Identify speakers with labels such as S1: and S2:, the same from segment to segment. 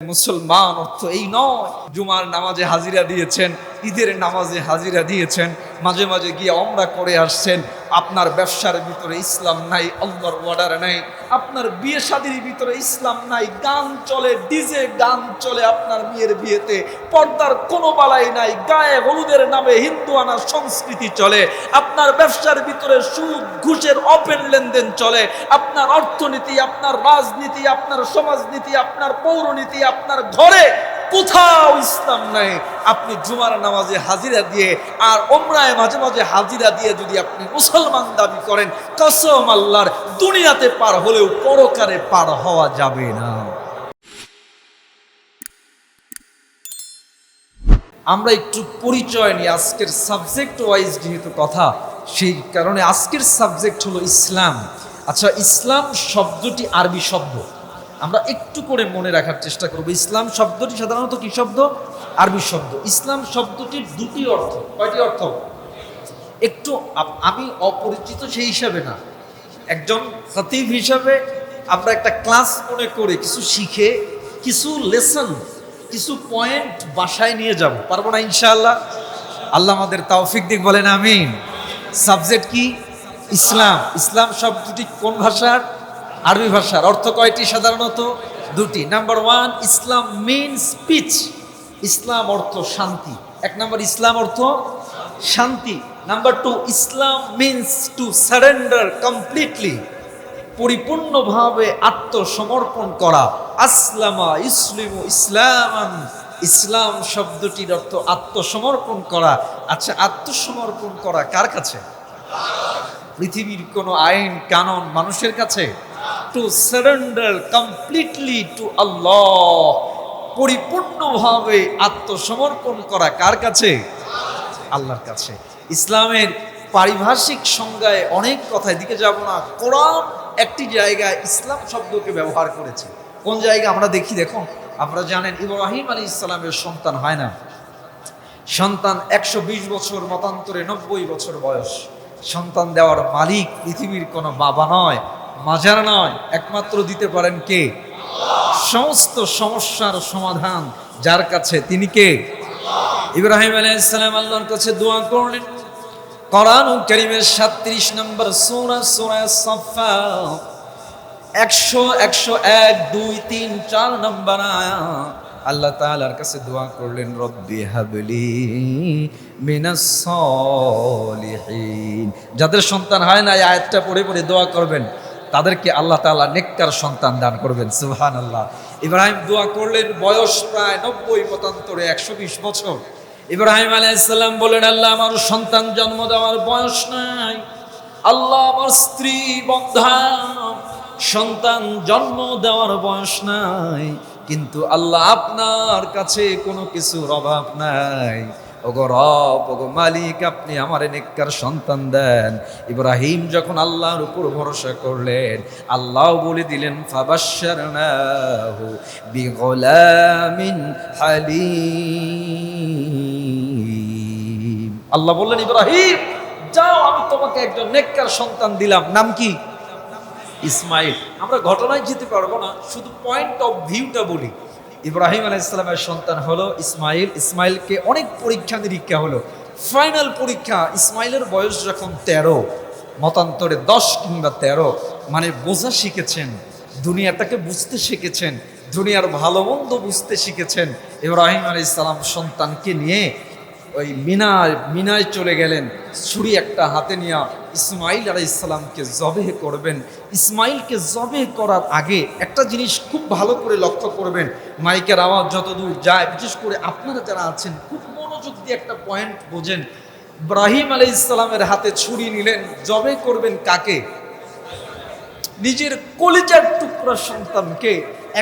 S1: মুসলমান অর্থ এই নয়। জুমার নামাজে হাজিরা দিয়েছেন, ঈদের নামাজে হাজিরা দিয়েছেন, মাঝে মাঝে গিয়ে অমরা করে আসছেন। আপনার ব্যবসার ভিতরে ইসলাম নাই, আল্লাহর অর্ডার নাই। আপনার বিয়ে শাদির ভিতরে ইসলাম নাই। গান চলে, ডিজে গান চলে আপনার বিয়ের বিয়েতে। পর্দার কোনো বালাই নাই, গায়ে হলুদের নামে হিন্দু আনার সংস্কৃতি চলে। আপনার ব্যবসার ভিতরে সুদ, ঘুষের ওপেন লেনদেন চলে। আপনার অর্থনীতি, আপনার রাজনীতি, আপনার সমাজনীতি, আপনার পৌরনীতি আপনার ঘরে কোথাও ইসলাম নাই। আপনি জুমার নামাজে হাজিরা দিয়ে আর ওমরায় মাঝে মাঝে হাজিরা দিয়ে যদি আপনি মুসলমান দাবি করেন, কসম আল্লাহর, দুনিয়াতে পার হলেও পরকারে পার হওয়া যাবে না। আমরা একটু পরিচয় নিই, আজকের সাবজেক্ট ওয়াইজ যেহেতু কথা, সেই কারণে আজকের সাবজেক্ট হলো ইসলাম। আচ্ছা ইসলাম শব্দটি আরবি শব্দ। আমরা একটু করে মনে রাখার চেষ্টা করব। ইসলাম শব্দটি সাধারণত কি শব্দ? আরবি শব্দ। ইসলাম শব্দটির দুটি অর্থ। কয়টি অর্থ? একটু আমি অপরিচিত সেই হিসাবে না। একজন খতিব হিসাবে আমরা একটা ক্লাস মনে করে কিছু শিখে, কিছু লেসন, কিছু পয়েন্ট বাসায় নিয়ে যাব। পারব না ইনশাআল্লাহ? আল্লাহ আমাদের তাওফিক দিক, বলেন আমিন। সাবজেক্ট কি? ইসলাম। ইসলাম শব্দটি কোন ভাষার? আরবি ভাষার অর্থ কয়টি সাধারণত? দুটি। Number one Islam means peace ইসলাম অর্থ শান্তি। এক নম্বর ইসলাম অর্থ শান্তি। Number two Islam means to surrender completely পরিপূর্ণভাবে আত্মসমর্পণ করা। আসলামা ইসলিমু ইসলামান। ইসলাম শব্দটির অর্থ আত্মসমর্পণ করা। আচ্ছা আত্মসমর্পণ করা কার কাছে? পৃথিবীর কোনো আইন, কানুন মানুষের কাছে? To surrender completely to Allah পরিপূর্ণভাবে আত্মসমর্পণ করা কার কাছে? আল্লাহর কাছে। ইসলামের পারিভাষিক সংজ্ঞায় অনেক কথা, এদিকে যাব না। কোরআন একটি জায়গায় ইসলাম শব্দকে ব্যবহার করেছে। কোন জায়গা আমরা দেখি, দেখুন, আপনারা জানেন ইব্রাহিম আলী ইসলামের সন্তান হয় না। সন্তান একশো বিশ বছর, মতান্তরে নব্বই বছর বয়স। সন্তান দেওয়ার মালিক পৃথিবীর কোনো বাবা নয়। মাজার নয়, একমাত্র দিতে পারেন কে? সমস্ত সমস্যার সমাধান যার কাছে তিনি কে? ইব্রাহিম আলাইসালাম আল্লাহর কাছে দোয়া করলেন। কোরআন করিমের সাত্রিশ নম্বর সোনা সোনা সফা একশো একশো এক, দুই, তিন, চার নম্বর আল্লাহ তাআলার কাছে দোয়া করলেন, রব্বি হাবলি মিনাস সলিহিন। যাদের সন্তান হয় না, এই আয়াতটা পড়ে পড়ে দোয়া করবেন। তাদেরকে আল্লাহ তাআলা নেককার সন্তান দান করবেন, সুবহানাল্লাহ। ইব্রাহিম দোয়া করলেন, বয়স প্রায় নব্বই মতান্তরে একশো বিশ বছর। ইব্রাহিম আলাইসাল্লাম বলেন, আল্লাহ আমার সন্তান জন্ম দেওয়ার বয়স নাই। আল্লাহ আমার স্ত্রী বন্ধা, সন্তান জন্ম দেওয়ার বয়স নাই। কিন্তু আল্লাহ আপনার কাছে কোনো কিছুর অভাব নাই। ওগো রব, ওগো মালিক, আপনি আমার নেককার সন্তান দেন। ইব্রাহিম যখন আল্লাহর উপর ভরসা করলেন, আল্লাহ বলে দিলেন, ফাবাশশারনাহু বিগলামিন হালিম। আল্লাহ বললেন, ইব্রাহিম, যাও, আমি তোমাকে একজন নেককার সন্তান দিলাম। নাম কি? ইসমাইল। আমরা ঘটনায় যেতে পারব না, শুধু পয়েন্ট অফ ভিউটা বলি। ইব্রাহিম আলাইসালামের সন্তান হলো ইসমাইল। ইসমাইলকে অনেক পরীক্ষা নিরীক্ষা হলো। ফাইনাল পরীক্ষা, ইসমাইলের বয়স যখন তেরো, মতান্তরে দশ কিংবা তেরো মানে বোঝা শিখেছেন, দুনিয়াটাকে বুঝতে শিখেছেন, দুনিয়ার ভালো মন্দ বুঝতে শিখেছেন, ইব্রাহিম আলাইসালাম সন্তানকে নিয়ে ওই মিনায় মিনায় চলে গেলেন, ছুরি একটা হাতে নিয়ে ইসমাইল আলাই ইসলামকে জবে করবেন। ইসমাইলকে জবে করার আগে একটা জিনিস খুব ভালো করে লক্ষ্য করবেন। মাইকের আওয়াজ যতদূর যায়, বিশেষ করে আপনারা যারা আছেন, খুব মনোযোগ দিয়ে একটা পয়েন্ট বোঝেন। ইব্রাহিম আলাই ইসলামের হাতে ছুরি নিলেন জবে করবেন কাকে? নিজের কলিজার টুকরা সন্তানকে।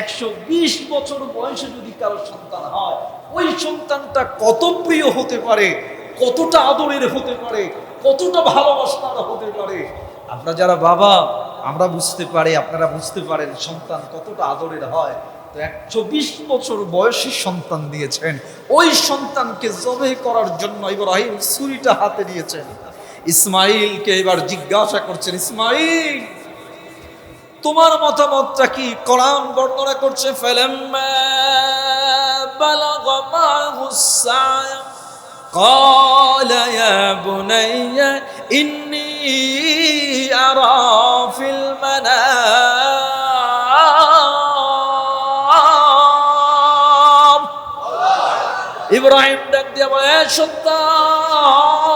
S1: একশো বিশ বছর বয়সে যদি কারও সন্তান হয়, ওই সন্তানটা কত প্রিয় হতে পারে, কতটা আদরের হতে পারে কতটা ভালোবাসার হতে পারে? আমরা যারা বাবা, আমরা বুঝতে পারি, আপনারা বুঝতে পারেন সন্তান কতটা আদরের হয়। তো এক চব্বিশ বছর বয়সী সন্তান দিয়েছেন। ওই সন্তানকে জবে করার জন্য ইব্রাহিম ছুরিটা হাতে নিয়েছেন। ইসমাইলকে এবার জিজ্ঞাসা করছেন, ইসমাইল, তোমার মতামতটা কি? কোরআন বর্ণনা করছে, ফেলেম্মা বালাগা মাহুস সায়া قال يا بني إني أرى في المنام ইব্রাহিম ডাক দিয়া বলে "এ সন্তান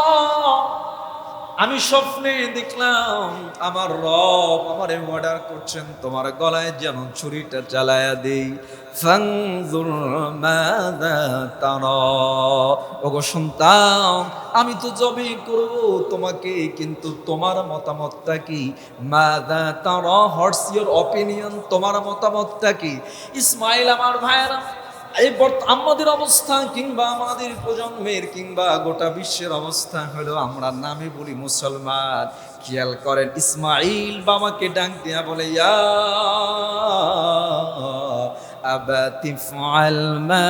S1: আমি স্বপ্নে দেখলাম আমার রব আমারে অর্ডার করছেন, তোমার গলায় যেন ছুরিটা চালায়া দেই। ওগো সন্তান, আমি তো জবে করব, তোমাকে কিন্তু তোমার মতামতটা কি? মাদা তারা হোয়াটস ইওর অপিনিয়ন তোমার মতামতটা কি? ইসমাইল আমার ভাইয়েরা এই আমাদের অবস্থা কিংবা আমাদের প্রজন্মের কিংবা গোটা বিশ্বের অবস্থা হলো আমরা নামে বলি মুসলমান। খেয়াল করেন ইসমাইল বাবাকে ডাক দিয়া বলে, ইয়া আবাতি ফাল মা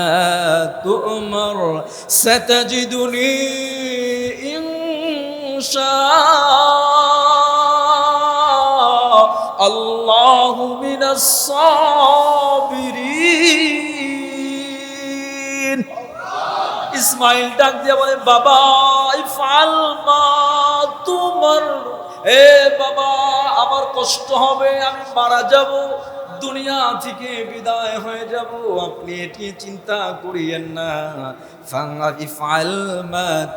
S1: মিনাস সাবিরিন। ইসমাইল ডাক দিয়া বলে, বাবা ফাল মা তোমার এ বাবা, আমার কষ্ট হবে, আমি মারা যাব। দুনিয়া থেকে বিদায় হয়ে যাব। আপনি এটি চিন্তা করিয়েন না।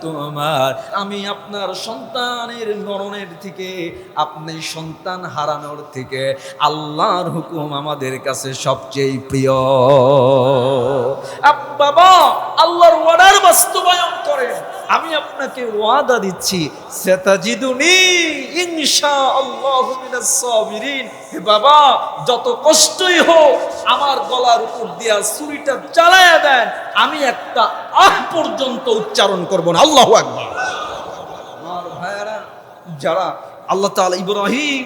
S1: তোমার। আমি আপনার সন্তানের মরণের থেকে, আপনি সন্তান হারানোর থেকে আল্লাহর হুকুম আমাদের কাছে সবচেয়ে প্রিয়। বাবা, আল্লাহর ওয়ার্ডার আমি আপনাকে ওয়াদা দিচ্ছি, সেতাজিদুনি ইনশাআল্লাহু মিনাস সাবিরিন। হে বাবা, যত কষ্টই হোক, আমার গলার উপর দিয়া ছুরিটা চালায়া দেন, আমি একটা আহ পর্যন্ত উচ্চারণ করব না। আল্লাহ একবার আমার ভাইয়ারা, যারা আল্লাহ তাআলা ইব্রাহিম,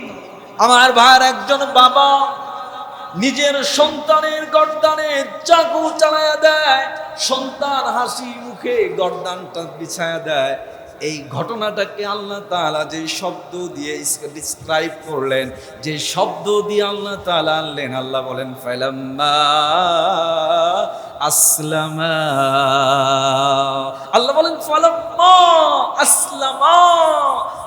S1: আমার ভাইয়ের একজন বাবা নিজের সন্তানের গর্দানে চাকু চালায়া দেয়, সন্তান হাসি মুখে গর্দানটা বিছায়া দেয়। এই ঘটনাটাকে আল্লাহ তালা যে শব্দ দিয়ে ডিসক্রাইব করলেন, যে শব্দ দিয়ে আল্লাহ তালা আনলেন, আল্লাহ বলেন, ফাইলাম্মা আসলামা আল্লাহ বলেন ফালাম্মা আসলামা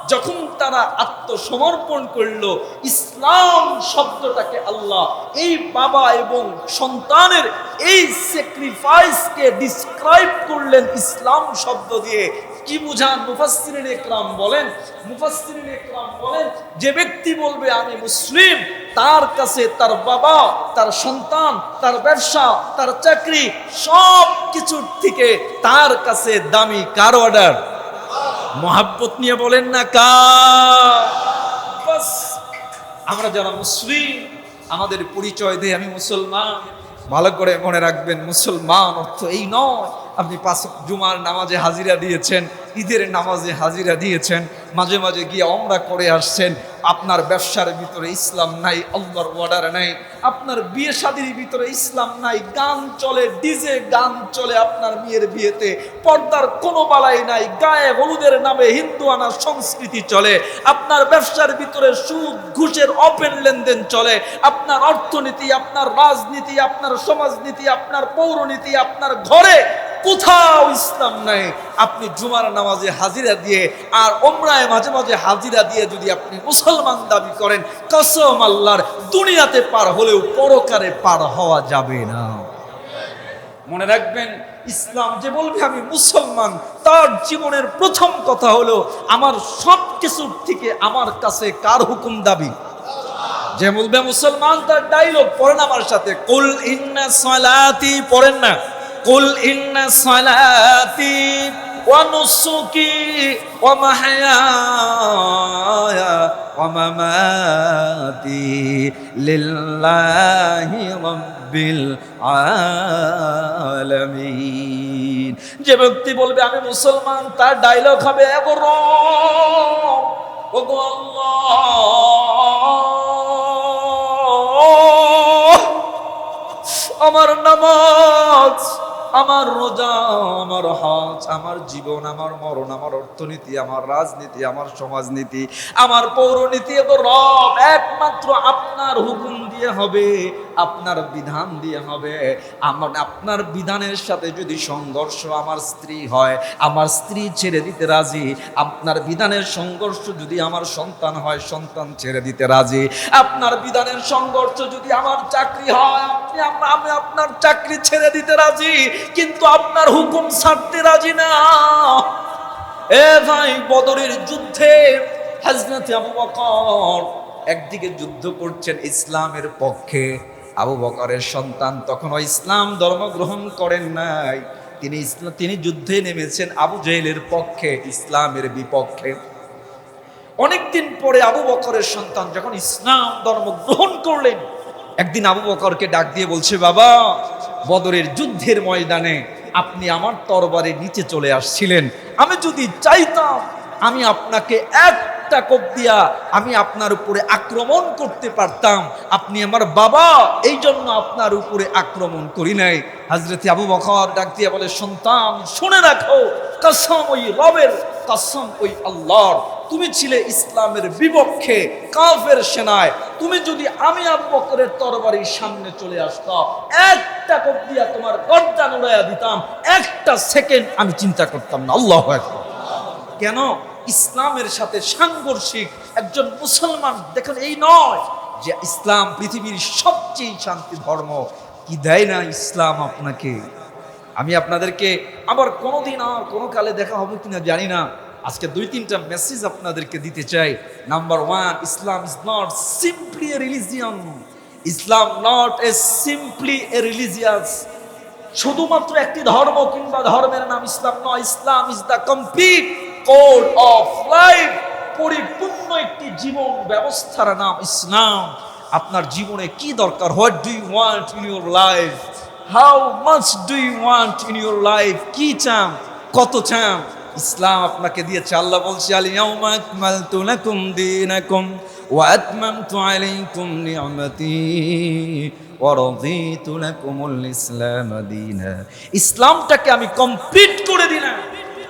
S1: যখন তারা আত্মসমর্পণ করল ইসলাম শব্দটাকে আল্লাহ এই বাবা এবং সন্তানের এই স্যাক্রিফাইসকে ডিসক্রাইব করলেন ইসলাম শব্দ দিয়ে কি বুঝান? মুফাসসিরিন একরাম বলেন, মুফাসসিরিন একরাম বলেন, যে ব্যক্তি বলবে, আমি মুসলিম, তার কাছে তার বাবা, তার সন্তান, তার ব্যবসা, তার চাকরি, সব কিছুর থেকে তার কাছে দামি কার অর্ডার? মহাব্বত নিয়ে বলেন না কা বাস, আমরা যারা মুসলিম, আমাদের পরিচয় দেয় আমি মুসলমান। ভালো করে মনে রাখবেন, মুসলমান অর্থ এই নয়। আপনি পাঁচ জুমার নামাজে হাজিরা দিয়েছেন, ঈদের নামাজে হাজিরা দিয়েছেন, মাঝে মাঝে গিয়ে অমরা করে আসছেন, আপনার ব্যবসার ভিতরে ইসলাম নাই, আল্লাহর অর্ডার নাই, আপনার বিয়ে শাদির ভিতরে ইসলাম নাই, গান চলে, ডিজে গান চলে আপনার মেয়ের বিয়েতে, পর্দার কোনো বালাই নাই, গায়ে হলুদের নামে হিন্দু আনার সংস্কৃতি চলে, আপনার ব্যবসার ভিতরে সুদ, ঘুষের ওপেন লেনদেন চলে, আপনার অর্থনীতি, আপনার রাজনীতি, আপনার সমাজনীতি, আপনার পৌরনীতি, আপনার ঘরে কোথাও ইসলাম নাই। আপনি জুমার নামাজে হাজিরা দিয়ে আর ওমরায় মাঝে মাঝে হাজিরা দিয়ে যদি আপনি মুসলমান দাবি করেন, কসম আল্লাহর, দুনিয়াতে পার হলেও পরকারে পার হওয়া যাবে না। মনে রাখবেন, ইসলাম যে বলবে, আমি মুসলমান, তার জীবনের প্রথম কথা হলো, আমার সব কিছুর থেকে আমার কাছে কার হুকুম দাবি? যে বলবে, মুসলমান, তার ডাইলগ পড়েন আমার সাথে। কুল ইন্না সালাতি, পড়েন না। ওয়া নুসুকি ওয়া মাহয়ায়া ওয়া মামাতি লিল্লাহি রাব্বিল আলামিন। যে ব্যক্তি বলবে, আমি মুসলমান, তার ডায়লগ হবে এগো রব, ওগো আল্লাহ, আমার নামাজ আমার রোজা, আমার হজ, আমার জীবন, আমার মরণ, আমার অর্থনীতি, আমার রাজনীতি, আমার সমাজনীতি, আমার পৌরনীতি এত রব, একমাত্র আপনার হুকুম দিয়ে হবে। আপনার বিধান দিয়ে হবে। আমার আপনার বিধানের সাথে যদি সংঘর্ষ আমার স্ত্রী হয়, আমার স্ত্রী ছেড়ে দিতে রাজি। আপনার বিধানের সংঘর্ষ যদি আমার সন্তান হয়, সন্তান ছেড়ে দিতে রাজি। আপনার বিধানের সংঘর্ষ যদি আমার চাকরি হয়, আপনি আমি আপনার চাকরি ছেড়ে দিতে রাজি, কিন্তু আপনার হুকুম ছাড়তে রাজি না। এ ভাই, বদরের যুদ্ধে হযরত আবু বকর একদিকে যুদ্ধ করছেন ইসলামের পক্ষে আবু বকরের সন্তান তখনও ইসলাম ধর্ম গ্রহণ করেন নাই। তিনি ইসলাম তিনি যুদ্ধে নেমেছেন আবু জেহেলের পক্ষে, ইসলামের বিপক্ষে। অনেকদিন পরে আবু বকরের সন্তান যখন ইসলাম ধর্ম গ্রহণ করলেন, একদিন আবু বকরকে ডাক দিয়ে বলছে, বাবা, বদরের যুদ্ধের ময়দানে আপনি আমার তরবারে নিচে চলে আসছিলেন। আমি যদি চাইতাম, আমি আপনাকে একটা কোপ দিয়া আমি আপনার উপরে আক্রমণ করতে পারতাম। আপনি আমার বাবা এই জন্য আপনার উপরে আক্রমণ করি নাই। হাজরতে আবু বকর ডাক দিয়া বলে, সন্তান, শুনে রাখো, কসম ওই রবের, কসম ওই আল্লাহর। তুমি ছিলে ইসলামের বিপক্ষে কাফের সেনায়। তুমি যদি আমি আবু বকরের তরবারির সামনে চলে আসতাম, একটা কোপ দিয়া তোমার গর্দান উড়াইয়া দিতাম, একটা সেকেন্ড আমি চিন্তা করতাম না। আল্লাহ কেন? ইসলামের সাথে সাংঘর্ষিক একজন মুসলমান, দেখেন এই নয় যে ইসলাম পৃথিবীর সবচেয়ে শান্তি ধর্ম। কি দেয় না ইসলাম আপনাকে? আমি আপনাদেরকে আবার কোনোদিন আর কোনো কালে দেখা হবে কিনা জানি না। আজকে দুই তিনটা মেসেজ আপনাদেরকে দিতে চাই। Number one Islam is not simply a religion Islam not a simply a religious শুধুমাত্র একটি ধর্ম কিংবা ধর্মের নাম ইসলাম নয়। Islam is the complete code of life পরিপূর্ণ একটি জীবন ব্যবস্থার নাম ইসলাম। আপনার জীবনে কি দরকার? What do you want in your life how much do you want in your life কি চান? কত চান? ইসলাম আপনাকে দিয়েছে। আল্লাহ বলছে আলিয়াউমা আকমালতু লাকুম দীনাকুম ওয়া আতমামতু আলাইকুম নি'মাতি ওয়া রাদিতু লাকুমুল ইসলাম দীনা। ইসলামটাকে আমি কমপ্লিট করে দিলাম।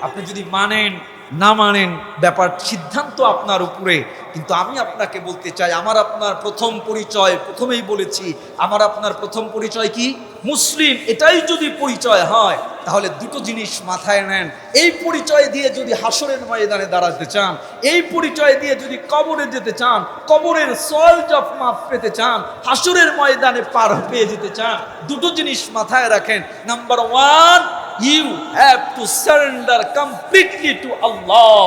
S1: আপনি যদি মানেন না মানেন ব্যাপার সিদ্ধান্ত আপনার উপরে। কিন্তু আমি আপনাকে বলতে চাই, আমার আপনার প্রথম পরিচয় প্রথমেই বলেছি, আমার আপনার প্রথম পরিচয় কি? মুসলিম, এটাই যদি পরিচয় হয়, তাহলে দুটো জিনিস মাথায় নেন। এই পরিচয় দিয়ে যদি হাসরের ময়দানে দাঁড়াতে চান, এই পরিচয় দিয়ে যদি কবরে যেতে চান, কবরের সল জপ মাপ পেতে চান, হাসরের ময়দানে পার পেয়ে যেতে চান, দুটো জিনিস মাথায় রাখেন। Number one you have to surrender completely to Allah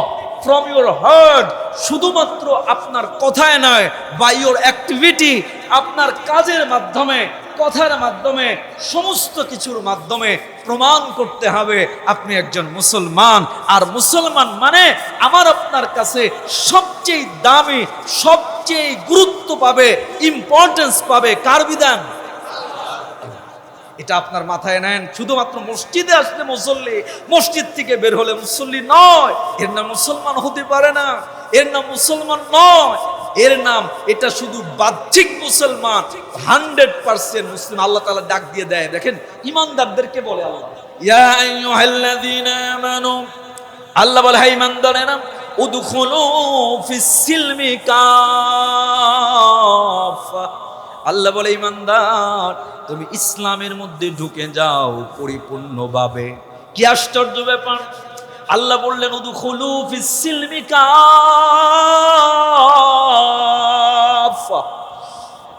S1: from your heart শুধুমাত্র আপনার কথায় নয় বাই ইউর অ্যাক্টিভিটি আপনার কাজের মাধ্যমে, কথার মাধ্যমে, সমস্ত কিছুর মাধ্যমে প্রমাণ করতে হবে আপনি একজন মুসলমান। আর মুসলমান মানে আমার আপনার কাছে সবচেয়ে দামি, সবচেয়ে গুরুত্ব পাবে ইম্পর্টেন্স পাবে কার বিধান? এটা আপনার মাথায় নেন, শুধুমাত্র মসজিদে আসলে মুসল্লি, মসজিদ থেকে বের হলে মুসল্লি নয়, এর নাম মুসলমান হতে পারে না, এর নাম মুসলমান নয়, এর নাম এটা শুধু বাহ্যিক মুসলমান, হান্ড্রেড পার্সেন্ট মুসলিম, আল্লাহ তালা ডাক দিয়ে দেয়। দেখেন, ইমানদারদেরকে বলে আল্লাহ। আল্লাহ বলে, হে ইমানদারেরা, উদখুলু ফিস সিলমি কাফা আল্লাহ বলে, ইমানদার, তুমি ইসলামের মধ্যে ঢুকে যাও পরিপূর্ণভাবে। কি আশ্চর্য ব্যাপার। আল্লাহ বললেন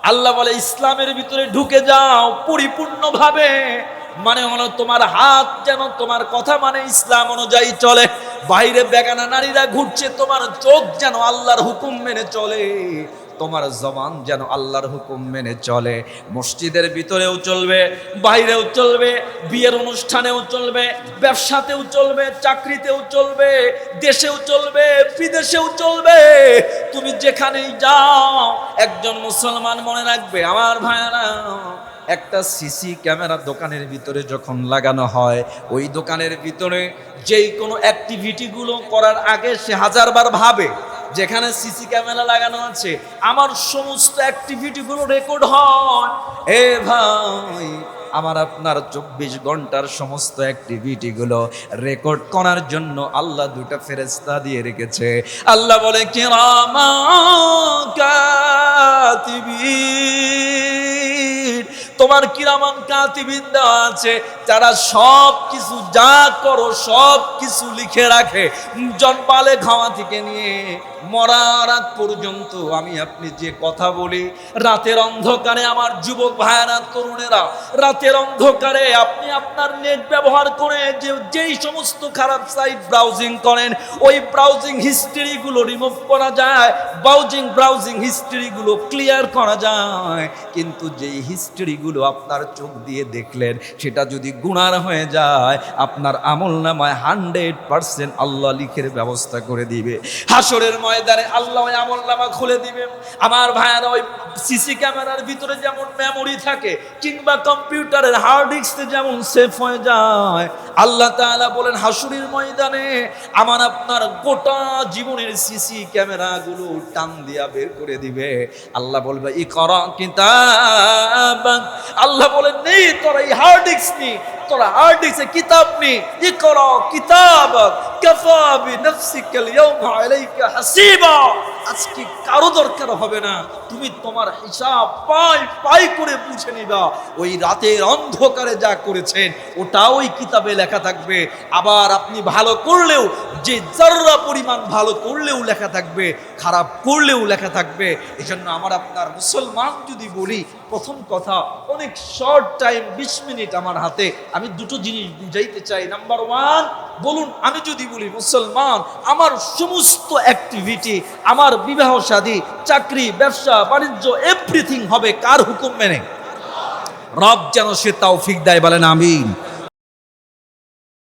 S1: আল্লাহ বলে, ইসলামের ভিতরে ঢুকে যাও পরিপূর্ণভাবে। মানে হলো, তোমার হাত যেন তোমার কথা মানে ইসলাম অনুযায়ী চলে। বাইরে বেগানা নারীরা ঘুরছে, তোমার চোখ যেন আল্লাহর হুকুম মেনে চলে। তোমার জবান যেন আল্লাহর হুকুম মেনে চলে। মসজিদের ভিতরেও চলবে, বাইরেও চলবে, বিয়ের অনুষ্ঠানেও চলবে, ব্যবসাতেও চলবে, চাকরিতেও চলবে, দেশেও চলবে, বিদেশেও চলবে। তুমি যেখানেই যাও, একজন মুসলমান মনে রাখবে, আমার ভাইয়ারা একটা সিসি ক্যামেরা দোকানের ভিতরে যখন লাগানো হয়, ওই দোকানের ভিতরে যেই কোনো অ্যাক্টিভিটিগুলো করার আগে সে হাজারবার ভাবে, যেখানে সিসি ক্যামেরা লাগানো আছে, আমার সমস্ত অ্যাক্টিভিটিগুলো রেকর্ড হয়। এ ভাই, আমার আপনার চব্বিশ ঘণ্টার সমস্ত অ্যাক্টিভিটিগুলো রেকর্ড করার জন্য আল্লাহ দুটা ফেরেস্তা দিয়ে রেখেছে। আল্লাহ বলে কিরামা তোমার কিরামান কাতিবিন আছে, যারা সব কিছু যা করো, সব কিছু লিখে রাখে, জন্মালে খাওয়া থেকে নিয়ে মরার আগ পর্যন্ত আমি আপনি যে কথা বলি, রাতের অন্ধকারে আমার যুবক ভাইয়েরা, তরুণেরা, রাতের অন্ধকারে আপনি আপনার নেট ব্যবহার করে যে, যেই সমস্ত খারাপ সাইট ব্রাউজিং করেন, ওই ব্রাউজিং হিস্ট্রিগুলো রিমুভ করা যায় ব্রাউজিং ব্রাউজিং হিস্ট্রিগুলো ক্লিয়ার করা যায়। কিন্তু যেই হিস্ট্রিগুলো আপনার চোখ দিয়ে দেখলেন, সেটা যদি গুণার হয়ে যায়, আপনার আমল নামায় হান্ড্রেড পার্সেন্ট আল্লাহ লিখের ব্যবস্থা করে দিবে। হাসরের ময়দানে আল্লাহ ওই আমল নামা খুলে দিবে আমার ভাইয়ারা ওই সিসি ক্যামেরার ভিতরে যেমন মেমোরি থাকে, কিংবা কম্পিউটারের হার্ড ডিস্কে যেমন সেফ হয়ে যায়, আল্লাহ তাআলা বলেন হাসুরের ময়দানে আমার আপনার গোটা জীবনের সিসি ক্যামেরাগুলো টান দিয়া বের করে দিবে। আল্লাহ বলবে ই করা কিতাব আল্লাহ বলেন, নেই তোরা এই হার্ড ডিস্ক নি। তোরা হার্ড ডিস্কে কিতাব নি ই করা কিতাব কাফা বিনফসিকা আল-ইয়াওমা আলাইকা হাসিবা আজকে কারও দরকার হবে না তুমি তোমার হিসাব পাই পাই করে বুঝে নিবা। ওই রাতের অন্ধকারে যা করেছেন ওটা ওই কিতাবে লেখা থাকবে। আবার আপনি ভালো করলেও, যে যার্রা পরিমাণ ভালো করলেও লেখা থাকবে, খারাপ করলেও লেখা থাকবে। এই জন্য আমার আপনার মুসলমান যদি বলি, প্রথম কথা, অনেক শর্ট টাইম বিশ মিনিট আমার হাতে। আমি দুটো জিনিস বুঝাইতে চাই। নাম্বার ওয়ান বলুন, আমি যদি বলি মুসলমান, আমার সমস্ত অ্যাক্টিভিটি আমার বিবাহ শাদী চাকরি, ব্যবসা বাণিজ্য এভরিথিং হবে কার হুকুম মেনে? রব যেন সে তাও ফিক দেয় বলেন আমিন।